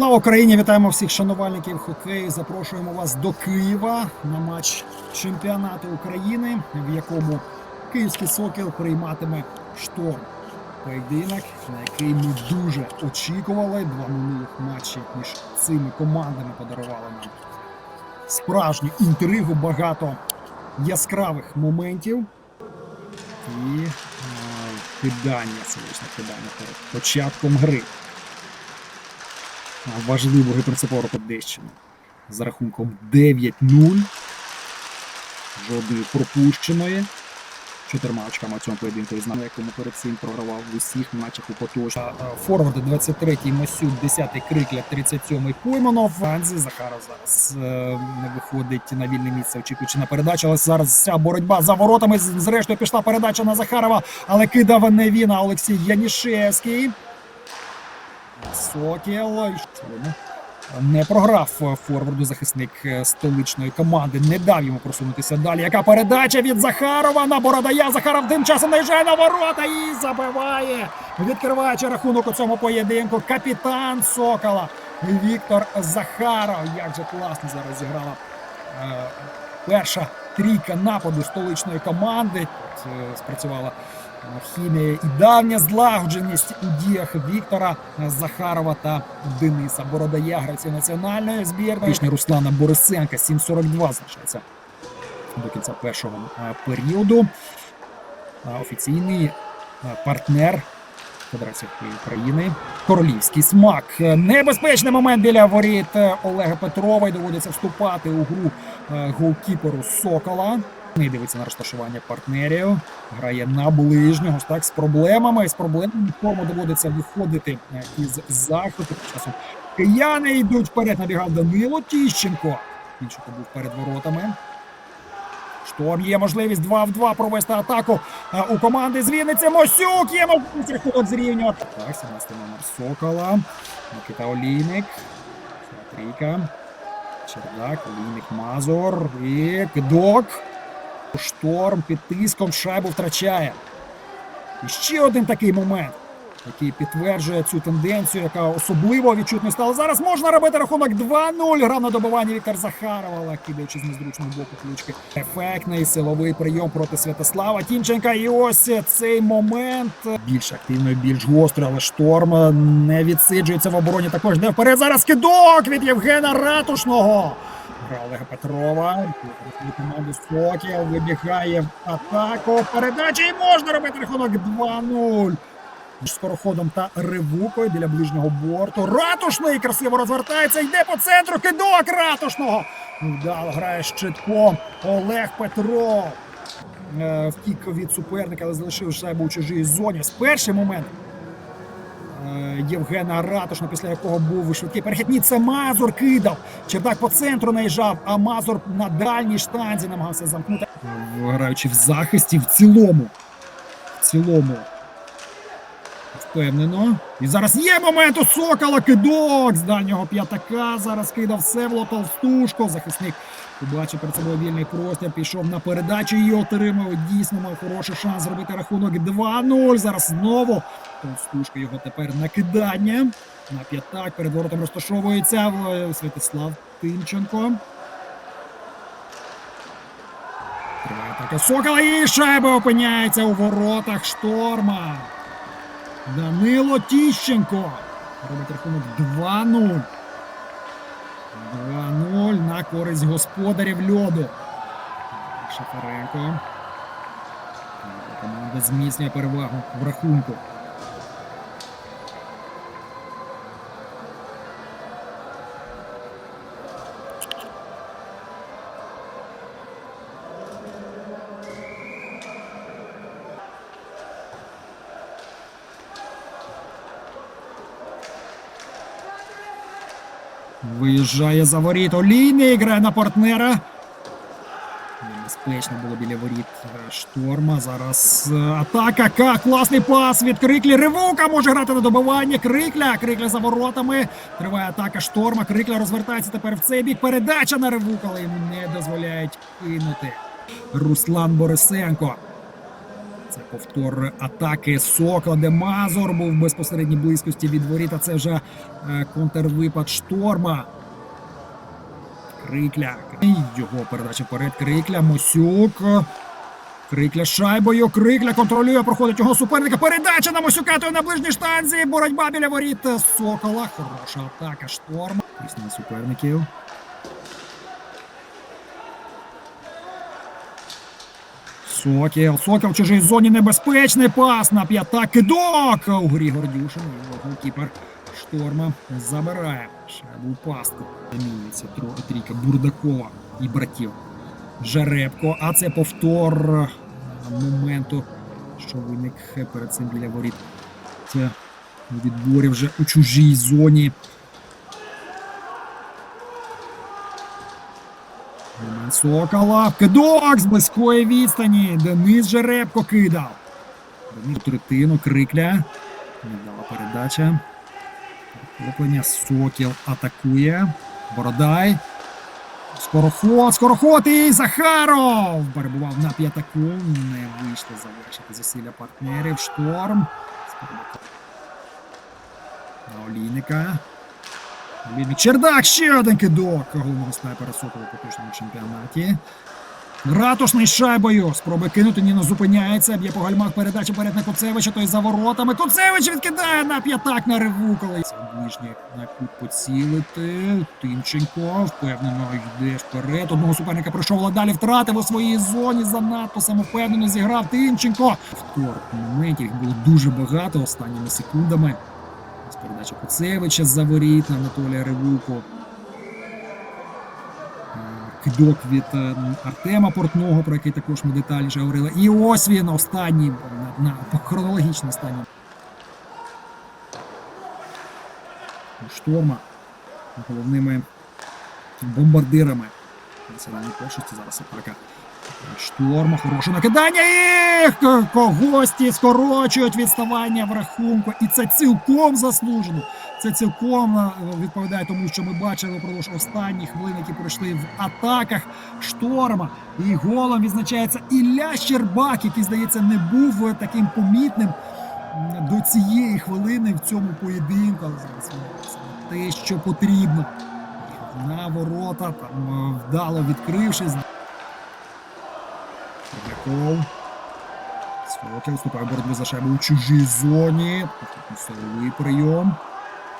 Слава Україні! Вітаємо всіх шанувальників хокею. Запрошуємо вас до Києва на матч чемпіонату України, в якому київський сокіл прийматиме шторм. Поєдинок, на який ми дуже очікували. Два минулих матчі між цими командами подарували нам справжню інтригу, багато яскравих моментів і кидання, селищне кидання перед початком гри важливу і принципову Одещину з рахунком 9-0. Жодної пропущеної. Чотирма очками в цьому поєдинку і знаю, якому перед цим програвав в усіх матчах у поточні. Форварди 23-й Масюк, 10-й Крикля, 37-й Пойманов. Франзі Захаров зараз е, не виходить на вільне місце, очікуючи на передачу. Але зараз ця боротьба за воротами. Зрештою пішла передача на Захарова, але кидав не він, а Олексій Янішевський. Сокіл не програв форварду захисник е, столичної команди. Не дав йому просунутися далі. Яка передача від Захарова на Бородая. Захаров тим часом наїжджає на ворота і забиває. Відкриваючи рахунок у цьому поєдинку. Капітан Сокола Віктор Захаров. Як же класно зараз зіграла е, перша трійка нападу столичної команди. Е, спрацювала хімія і давня злагодженість у діях Віктора Захарова та Дениса Бородая, гравців національної збірної. Пішня Руслана Борисенка 7.42 залишається до кінця першого е, періоду. Е, Офіційний е, партнер Федерації України. Королівський смак. Небезпечний момент біля воріт Олега Петрова. І доводиться вступати у гру голкіперу Сокола. Не дивиться на розташування партнерів. Грає на ближнього. Ось так з проблемами. З проблемами тому доводиться виходити е, із захисту. Часом кияни йдуть вперед. Набігав Данило Тіщенко. Тіщенко був перед воротами. Шторм є можливість 2 в 2 провести атаку е, у команди з. Мосюк є можливість рахунок зрівнювати. Так, 17 номер Сокола. Микита Олійник. Трійка. Чердак, Олійник, Мазур. І кидок. Шторм під тиском шайбу втрачає. І ще один такий момент, який підтверджує цю тенденцію, яка особливо відчутно стала. Зараз можна робити рахунок 2-0. Грав на добивання Віктор Захаров, але кидаючи з незручного боку ключки. Ефектний силовий прийом проти Святослава Тімченка. І ось цей момент більш активною, більш гострою, але шторм не відсиджується в обороні. Також не вперед. Зараз кидок від Євгена Ратушного. Гра Олега Петрова. Від команди Сокіл вибігає в атаку. Передача і можна робити рахунок 2-0. З скороходом та ривукою біля ближнього борту. Ратушний красиво розвертається, йде по центру. Кидок ратушного. Вдало грає щитком Олег Петров. Е, Втік від суперника, але залишив шайбу у чужій зоні. З перший момент Євгена Ратушна, після якого був швидкий перехід. Це Мазур кидав. Чердак по центру наїжджав, а Мазур на дальній штанзі намагався замкнути. Граючи в захисті в цілому. В цілому. Впевнено. І зараз є момент у Сокола. Кидок з дальнього п'ятака. Зараз кидав Севло Толстушко. Захисник побачив перед собою вільний простір. Пішов на передачу і отримав. Дійсно мав хороший шанс зробити рахунок 2-0. Зараз знову Толстушко його тепер накидання. На п'ятак перед воротом розташовується в- Святослав Тимченко. Триває атака Сокола і шайба опиняється у воротах шторма. Данило Тіщенко. Робить рахунок 2-0. 2-0 на користь господарів льоду. Шафаренко. Команда зміцнює перевагу в рахунку. Виїжджає за воріт. Олійний грає на партнера. Небезпечно було біля воріт шторма. Зараз е, атака. Ка, класний пас від Криклі. Ривука може грати на добивання. Крикля. Крикля за воротами. Триває атака шторма. Крикля розвертається тепер в цей бік. Передача на Ривука, але йому не дозволяють кинути. Руслан Борисенко. Це повтор атаки Сокола, де Мазур був в безпосередній близькості від воріт. А це вже е, контрвипад шторма. Крикля. Його передача вперед. Крикля. Мосюк. Крикля шайбою. Крикля контролює, проходить його суперника. Передача на Мосюка. Той на ближній штанзі. Боротьба біля воріт Сокола. Хороша атака. Шторм. Тисне суперників. Сокіл. Сокіл в чужій зоні небезпечний пас на п'ята. Кидок! У грі Гордюшин. Голкіпер шторма забирає. Шайбу у пастку. Замінюється трійка Бурдакова і братів. Жеребко. А це повтор е, моменту, що виник перед цим біля воріт. Це відборі вже у чужій зоні. Момент Сокола. Кидок з близької відстані. Денис Жеребко кидав. Денис третину крикля. Невдала передача. Перехоплення. Сокіл атакує. Бородай. Скороход, скороход і Захаров перебував на п'ятаку. Не вийшло завершити зусилля партнерів. Шторм. На Олійника. Олійник Чердак, ще один кидок головного снайпера Сокола у поточному чемпіонаті. Ратушний шайбою. Спроби кинути Ніно зупиняється. Б'є по гальмах передача перед на Куцевича, той за воротами. Куцевич відкидає на п'ятак на риву, коли ближній на кут поцілити. Тимченко впевнено йде вперед. Одного суперника прийшов а далі втратив у своїй зоні. Занадто самовпевнено зіграв Тимченко. Втор моментів було дуже багато останніми секундами. Передача Куцевича за воріт на Анатолія Ревуко. Е, Кидок від е, Артема Портного, про який також ми детальніше говорили. І ось він останній, на, на хронологічно останній. Шторма головними бомбардирами національної першості зараз атака. Шторма, хороше накидання і к- гості скорочують відставання в рахунку. І це цілком заслужено. Це цілком е, відповідає тому, що ми бачили впродовж останніх хвилин, які пройшли в атаках шторма. І голом відзначається Ілля Щербак, який, здається, не був е, таким помітним до цієї хвилини в цьому поєдинку. Але зараз те, що потрібно. На ворота, там е, вдало відкрившись. Погляков. Сокіл вступає в боротьбу за шайбу у чужій зоні. Силовий прийом.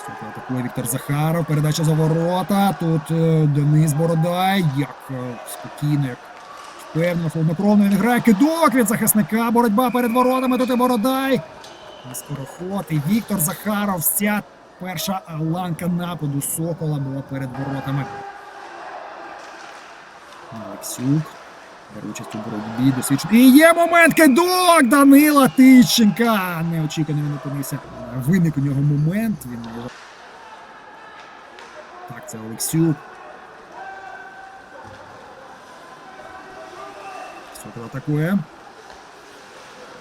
Сокіл атакує Віктор Захаров. Передача за ворота. Тут е, Денис Бородай. Як е, спокійно, як впевнено, хладнокровно він грає. Кидок від захисника. Боротьба перед воротами. Тут і Бородай. Скороход. І Віктор Захаров. Вся перша ланка нападу Сокола була перед воротами. Олексюк. Бере участь у боротьбі, досвідчений. І є момент кидок Данила Тищенка. Неочікувано він опинився. Виник у нього момент. Він. Так, це Олексюк. Сокол атакує.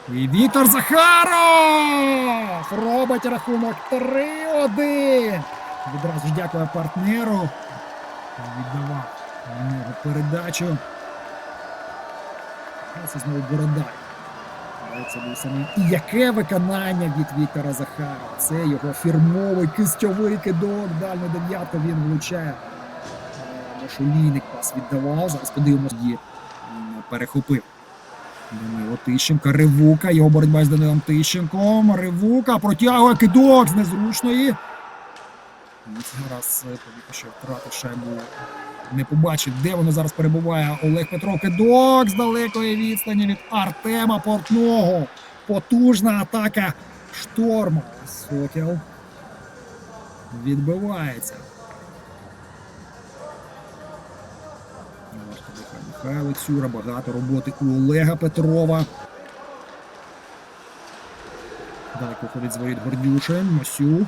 І Віктор Захаров! Робить рахунок 3-1. Відразу ж дякую партнеру. Віддавав нього передачу. Це знову Бородай. Це був саме. І яке виконання від Віктора Захарова. Це його фірмовий кистьовий кидок. Дальню дев'ятку він влучає. Шулійник пас віддавав. Зараз подивимося, її перехопив. Данило Тищенко, Ривука, його боротьба з Данилом Тищенком. Ривука протягує кидок з незручної. Зараз е, поки що втратив шайбу не побачив, де воно зараз перебуває. Олег Петров кидок з далекої відстані від Артема Портного. Потужна атака шторму. Сокіл відбивається. Михайло Цюра, багато роботи у Олега Петрова. Далеко ходить з воріт Гордюшин, Мосюк.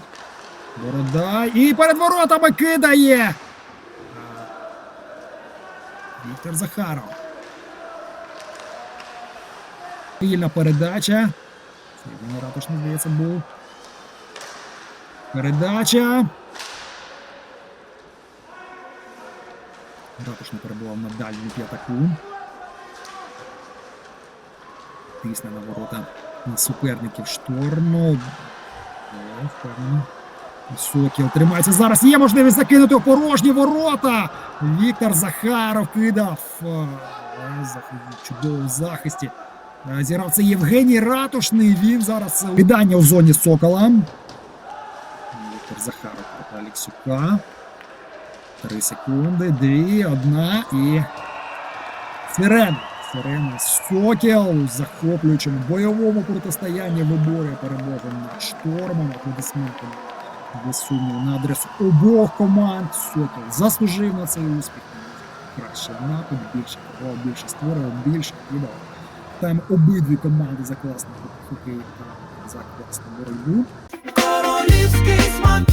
Борода. І перед воротами кидає. Віктор Захаров. Вільна передача. Євгеній Ратушний, здається, був. Передача. Ратушний перебував на дальній п'ятаку. тисне на ворота суперників шторму. Е, впевнено. Сокіл тримається зараз. Є можливість закинути у порожні ворота. Віктор Захаров кидав. Е, Чудово в захисті. Е, Зіграв це Євгеній Ратушний. Він зараз е, кидання в зоні Сокола. Віктор Захаров проти Аліксюка. Три секунди, дві, одна і. Сирена. Сирена Сокіл в захоплюючому бойовому протистоянні виборює перемогу над штормом. Аплодисментами без сумніву на адресу обох команд. Сокіл заслужив на цей успіх. Краще напад, більше кого, більше створював, більше кидав. Там обидві команди за класний хокей та за класну боротьбу. Королівський смак